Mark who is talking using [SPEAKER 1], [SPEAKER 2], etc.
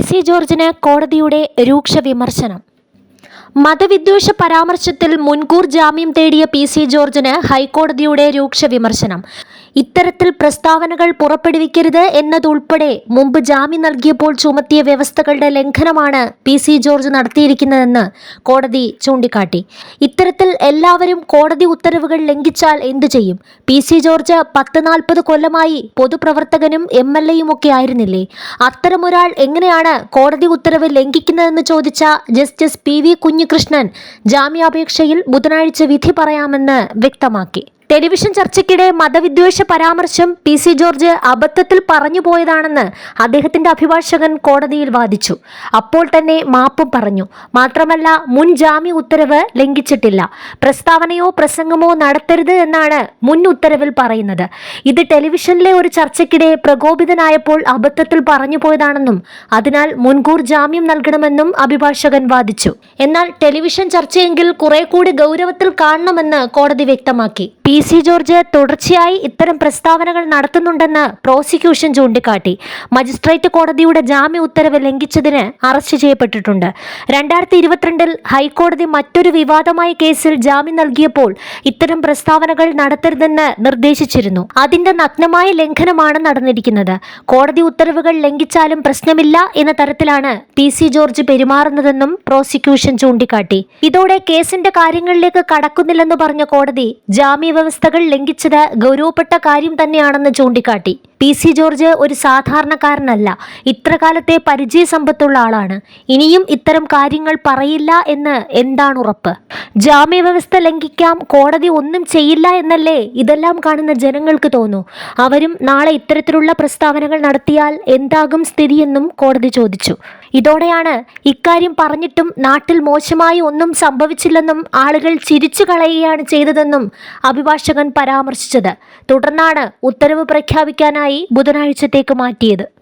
[SPEAKER 1] C ജോർജിന് കോടതിയുടെ രൂക്ഷ വിമർശനം. മതവിദ്വേഷ പരാമർശത്തിൽ മുൻകൂർ ജാമ്യം തേടിയ പി സി ജോർജിന് ഹൈക്കോടതിയുടെ രൂക്ഷ വിമർശനം. ഇത്തരത്തിൽ പ്രസ്താവനകൾ പുറപ്പെടുവിക്കരുത് എന്നതുൾപ്പെടെ മുമ്പ് ജാമ്യം നൽകിയപ്പോൾ ചുമത്തിയ വ്യവസ്ഥകളുടെ ലംഘനമാണ് പി സി ജോർജ് നടത്തിയിരിക്കുന്നതെന്ന് കോടതി ചൂണ്ടിക്കാട്ടി. ഇത്തരത്തിൽ എല്ലാവരും കോടതി ഉത്തരവുകൾ ലംഘിച്ചാൽ എന്തു ചെയ്യും? പി സി ജോർജ് പത്ത് നാൽപ്പത് കൊല്ലമായി പൊതുപ്രവർത്തകനും എം എൽ എയും ഒക്കെ ആയിരുന്നില്ലേ? അത്തരമൊരാൾ എങ്ങനെയാണ് കോടതി ഉത്തരവ് ലംഘിക്കുന്നതെന്ന് ചോദിച്ച ജസ്റ്റിസ് പി വി കുഞ്ഞികൃഷ്ണൻ ജാമ്യാപേക്ഷയിൽ ബുധനാഴ്ച വിധി പറയാമെന്ന് വ്യക്തമാക്കി. ടെലിവിഷൻ ചർച്ചയ്ക്കിടെ മതവിദ്വേഷ പരാമർശം പി സി ജോർജ് അബദ്ധത്തിൽ പറഞ്ഞു പോയതാണെന്ന് അദ്ദേഹത്തിന്റെ അഭിഭാഷകൻ കോടതിയിൽ വാദിച്ചു. അപ്പോൾ തന്നെ മാപ്പും പറഞ്ഞു. മാത്രമല്ല മുൻ ജാമ്യ ഉത്തരവ് ലംഘിച്ചിട്ടില്ല. പ്രസ്താവനയോ പ്രസംഗമോ നടത്തരുത് എന്നാണ് മുൻ ഉത്തരവിൽ പറയുന്നത്. ഇത് ടെലിവിഷനിലെ ഒരു ചർച്ചയ്ക്കിടെ പ്രകോപിതനായപ്പോൾ അബദ്ധത്തിൽ പറഞ്ഞു പോയതാണെന്നും അതിനാൽ മുൻകൂർ ജാമ്യം നൽകണമെന്നും അഭിഭാഷകൻ വാദിച്ചു. എന്നാൽ ടെലിവിഷൻ ചർച്ചയെങ്കിൽ കുറെ കൂടി ഗൗരവത്തിൽ കാണണമെന്ന് കോടതി വ്യക്തമാക്കി. പി സി ജോർജ് തുടർച്ചയായി ഇത്തരം പ്രസ്താവനകൾ നടത്തുന്നുണ്ടെന്ന് പ്രോസിക്യൂഷൻ ചൂണ്ടിക്കാട്ടി. മജിസ്ട്രേറ്റ് കോടതിയുടെ ജാമ്യ ഉത്തരവ് ലംഘിച്ചതിന് അറസ്റ്റ് ചെയ്യപ്പെട്ടിട്ടുണ്ട്. രണ്ടായിരത്തി ഇരുപത്തിരണ്ടിൽ ഹൈക്കോടതി മറ്റൊരു വിവാദമായ കേസിൽ ജാമ്യം നൽകിയപ്പോൾ ഇത്തരം പ്രസ്താവനകൾ നടത്തരുതെന്ന് നിർദ്ദേശിച്ചിരുന്നു. അതിന്റെ നഗ്നമായ ലംഘനമാണ് നടന്നിരിക്കുന്നത്. കോടതി ഉത്തരവുകൾ ലംഘിച്ചാലും പ്രശ്നമില്ല എന്ന തരത്തിലാണ് പി സി ജോർജ് പെരുമാറുന്നതെന്നും പ്രോസിക്യൂഷൻ ചൂണ്ടിക്കാട്ടി. ഇതോടെ കേസിന്റെ കാര്യങ്ങളിലേക്ക് കടക്കുന്നില്ലെന്ന് പറഞ്ഞ കോടതി ജാമ്യ വ്യവസ്ഥകൾ ലംഘിച്ചത് ഗൗരവപ്പെട്ട കാര്യം തന്നെയാണെന്ന് ചൂണ്ടിക്കാട്ടി. പി. സി. ജോർജ് ഒരു സാധാരണക്കാരനല്ല. ഇത്രകാലത്തെ പരിചയ സമ്പത്തുള്ള ആളാണ്. ഇനിയും ഇത്തരം കാര്യങ്ങൾ പറയില്ല എന്ന് എന്താണ് ഉറപ്പ് ജാമ്യ വ്യവസ്ഥ ലംഘിക്കാം കോടതി ഒന്നും ചെയ്യില്ല എന്നല്ലേ ഇതെല്ലാം കാണുന്ന ജനങ്ങൾക്ക് തോന്നൂ. അവരും നാളെ ഇത്തരത്തിലുള്ള പ്രസ്താവനകൾ നടത്തിയാൽ എന്താകും സ്ഥിതിയെന്നും കോടതി ചോദിച്ചു. ഇതോടെയാണ് ഇക്കാര്യം പറഞ്ഞിട്ടും നാട്ടിൽ മോശമായി ഒന്നും സംഭവിച്ചില്ലെന്നും ആളുകൾ ചിരിച്ചു കളയുകയാണ് ചെയ്തതെന്നും അഭിഭാഷകൻ പരാമർശിച്ചത്. തുടർന്നാണ് ഉത്തരവ് പ്രഖ്യാപിക്കാനായി ബുധനാഴ്ചത്തേക്ക് മാറ്റിയത്.